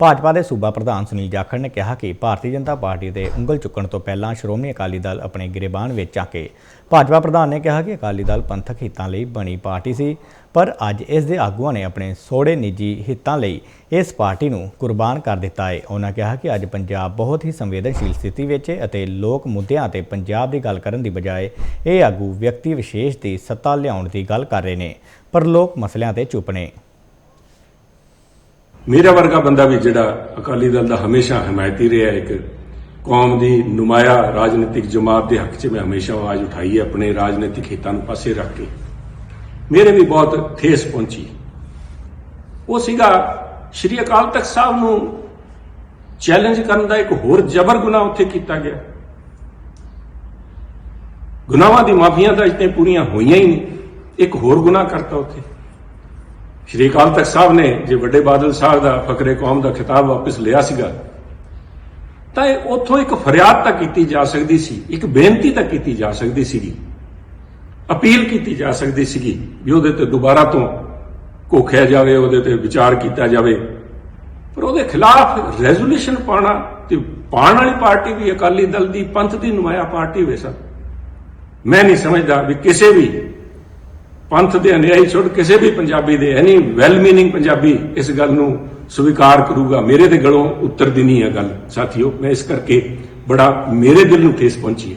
ਭਾਜਪਾ ਦੇ ਸੂਬਾ ਪ੍ਰਧਾਨ ਸੁਨੀਲ ਜਾਖੜ ਨੇ ਕਿਹਾ ਕਿ ਭਾਰਤੀ ਜਨਤਾ ਪਾਰਟੀ ਤੇ ਉਂਗਲ ਚੁੱਕਣ ਤੋਂ ਪਹਿਲਾਂ ਸ਼੍ਰੋਮਣੀ ਅਕਾਲੀ ਦਲ ਆਪਣੇ ਗਿਰਬਾਨ ਵਿੱਚ ਆ ਕੇ ਭਾਜਪਾ ਪ੍ਰਧਾਨ ਨੇ ਕਿਹਾ ਕਿ ਅਕਾਲੀ ਦਲ ਪੰਥਕ ਹਿੱਤਾਂ ਲਈ ਬਣੀ ਪਾਰਟੀ ਸੀ, ਪਰ ਅੱਜ ਇਸ ਦੇ ਆਗੂਆਂ ਨੇ ਆਪਣੇ ਸੋੜੇ ਨਿੱਜੀ ਹਿੱਤਾਂ ਲਈ ਇਸ ਪਾਰਟੀ ਨੂੰ ਕੁਰਬਾਨ ਕਰ ਦਿੱਤਾ ਹੈ। ਉਹਨਾਂ ਕਿਹਾ ਕਿ ਅੱਜ ਪੰਜਾਬ ਬਹੁਤ ਹੀ ਸੰਵੇਦਨਸ਼ੀਲ ਸਥਿਤੀ ਵਿੱਚ ਹੈ ਅਤੇ ਲੋਕ ਮੁੱਦਿਆਂ ਤੇ ਪੰਜਾਬ ਦੀ ਗੱਲ ਕਰਨ ਦੀ ਬਜਾਏ ਇਹ ਆਗੂ ਵਿਅਕਤੀ ਵਿਸ਼ੇਸ਼ ਦੀ ਸੱਤਾ ਲਿਆਉਣ ਦੀ ਗੱਲ ਕਰ ਰਹੇ ਨੇ, ਪਰ ਲੋਕ ਮਸਲਿਆਂ ਤੇ ਚੁੱਪ ਨੇ। ਮੇਰਾ ਵਰਗਾ ਬੰਦਾ ਵੀ ਜਿਹੜਾ ਅਕਾਲੀ ਦਲ ਦਾ ਹਮੇਸ਼ਾ ਹਮਾਇਤੀ ਰਿਹਾ ਇੱਕ ਕੌਮ ਦੀ ਨੁਮਾਇਆ ਰਾਜਨੀਤਿਕ ਜਮਾਤ ਦੇ ਹੱਕ 'ਚ ਮੈਂ ਹਮੇਸ਼ਾ ਆਵਾਜ਼ ਉਠਾਈ ਹੈ, ਆਪਣੇ ਰਾਜਨੀਤਿਕ ਹਿੱਤਾਂ ਨੂੰ ਪਾਸੇ ਰੱਖ ਕੇ। ਮੇਰੇ ਵੀ ਬਹੁਤ ਠੇਸ ਪਹੁੰਚੀ। ਉਹ ਸੀਗਾ ਸ਼੍ਰੀ ਅਕਾਲ ਤਖਤ ਸਾਹਿਬ ਨੂੰ ਚੈਲੰਜ ਕਰਨ ਦਾ ਇੱਕ ਹੋਰ ਜ਼ਬਰ ਗੁਨਾਹ ਉੱਥੇ ਕੀਤਾ ਗਿਆ। ਗੁਨਾਹਾਂ ਦੀ ਮਾਫੀਆਂ ਤਾਂ ਇਤਨੇ ਪੂਰੀਆਂ ਹੋਈਆਂ ਹੀ ਨਹੀਂ, ਇੱਕ ਹੋਰ ਗੁਨਾਹ ਕਰਤਾ ਉੱਥੇ। ਸ਼੍ਰੀ ਅਕਾਲ ਤਖਤ ਸਾਹਿਬ ਨੇ ਜੇ ਵੱਡੇ ਬਾਦਲ ਸਾਹਿਬ ਦਾ, ਫਕਰੇ ਕੌਮ ਦਾ ਖਿਤਾਬ ਵਾਪਸ ਲਿਆ ਸੀਗਾ, ਤਾਂ ਇਹ ਉੱਥੋਂ ਇੱਕ ਫਰਿਆਦ ਤਾਂ ਕੀਤੀ ਜਾ ਸਕਦੀ ਸੀ, ਇੱਕ ਬੇਨਤੀ ਤਾਂ ਕੀਤੀ ਜਾ ਸਕਦੀ ਸੀਗੀ, ਅਪੀਲ ਕੀਤੀ ਜਾ ਸਕਦੀ ਸੀਗੀ ਵੀ ਉਹਦੇ ਤੇ ਦੁਬਾਰਾ ਤੋਂ ਘੋਖਿਆ ਜਾਵੇ, ਉਹਦੇ ਤੇ ਵਿਚਾਰ ਕੀਤਾ ਜਾਵੇ। ਪਰ ਉਹਦੇ ਖਿਲਾਫ ਰੈਜ਼ੋਲੂਸ਼ਨ ਪਾਣਾ ਤੇ ਪਾਣ ਵਾਲੀ ਪਾਰਟੀ ਵੀ ਅਕਾਲੀ ਦਲ ਦੀ ਪੰਥ ਦੀ ਨੁਮਾਇਆ ਪਾਰਟੀ ਹੋਵੇ ਸਰ ਮੈਂ ਨਹੀਂ ਸਮਝਦਾ ਵੀ ਕਿਸੇ ਵੀ ਪੰਥ ਦੇ ਅਨਿਆਈ ਛੋੜ ਕਿਸੇ ਵੀ ਪੰਜਾਬੀ ਦੇ ਐਨੀ ਵੈਲ ਮੀਨਿੰਗ ਪੰਜਾਬੀ ਇਸ ਗੱਲ ਨੂੰ ਸਵੀਕਾਰ ਕਰੂਗਾ। ਮੇਰੇ ਤੇ ਗਲੋਂ ਉੱਤਰ ਦੀ ਨਹੀਂ ਹੈ ਗੱਲ। ਸਾਥੀਓ, ਮੈਂ ਇਸ ਕਰਕੇ ਬੜਾ ਮੇਰੇ ਦਿਲ ਨੂੰ ਠੇਸ ਪਹੁੰਚੀ ਹੈ।